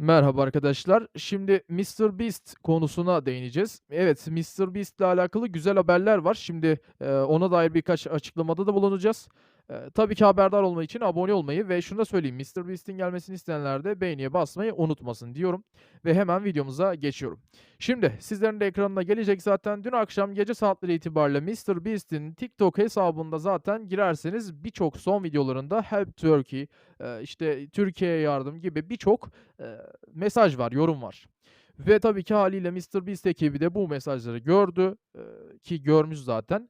Merhaba arkadaşlar. Şimdi MrBeast konusuna değineceğiz. Evet, MrBeast ile alakalı güzel haberler var. Şimdi, ona dair birkaç açıklamada da bulunacağız. Eee, tabii ki haberdar olmak için abone olmayı ve şunu da söyleyeyim, MrBeast'in gelmesini isteyenler de beğeniye basmayı unutmasın diyorum ve hemen videomuza geçiyorum. Şimdi sizlerin de ekranına gelecek zaten dün akşam gece saatleri itibariyle MrBeast'in TikTok hesabında zaten girerseniz birçok son videolarında Help Turkey, eee, işte Türkiye'ye yardım gibi birçok, eee, mesaj var, yorum var. Ve tabii ki hâliyle MrBeast ekibi de bu mesajları gördü, eee, ki görmüş zaten.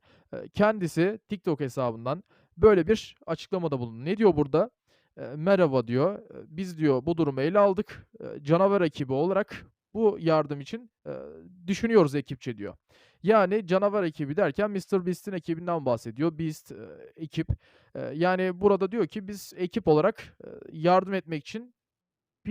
Kendisi TikTok hesabından böyle bir açıklamada bulundu. Ne diyor burada? Eee, "Merhaba." diyor. Eee, "Biz" diyor, "bu durumu ele aldık. Eee, canavar ekibi olarak bu yardım için, düşünüyoruz ekipçe." diyor. Yani canavar ekibi derken MrBeast'in ekibinden bahsediyor. Beast, ekip. Yani burada diyor ki, "Biz ekip olarak, yardım etmek için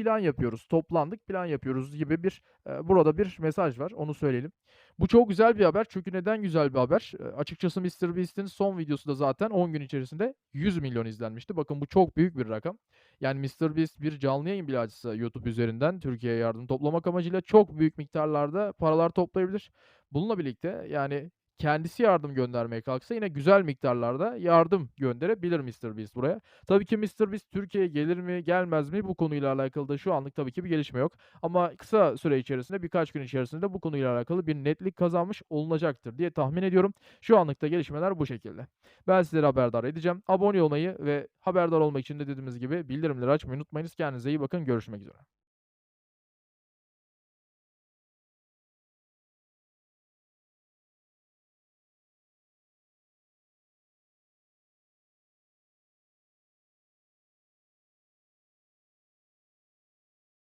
plan yapıyoruz, toplandık, plan yapıyoruz." gibi bir, eee, burada bir mesaj var, onu söyleyelim. Bu çok güzel bir haber çünkü neden güzel bir haber? Eee, açıkçası MrBeast'in son videosu da zaten 10 gün içerisinde 100.000.000 izlenmişti. Bakın bu çok büyük bir rakam. Yani MrBeast bir canlı yayın bile açsa YouTube üzerinden Türkiye'ye yardım toplamak amacıyla çok büyük miktarlarda paralar toplayabilir. Bununla birlikte, yani kendisi yardım göndermeye kalksa yine güzel miktarlarda yardım gönderebilir MrBeast buraya. Tabii ki MrBeast Türkiye'ye gelir mi, gelmez mi? Bu konuyla alakalı da şu anlık tabii ki bir gelişme yok ama kısa süre içerisinde, birkaç gün içerisinde bu konuyla alakalı bir netlik kazanmış olunacaktır diye tahmin ediyorum. Şu anlık da gelişmeler bu şekilde. Ben sizleri haberdar edeceğim. Abone olmayı ve haberdar olmak için de dediğimiz gibi bildirimleri açmayı unutmayınız. Kendinize iyi bakın. Görüşmek üzere.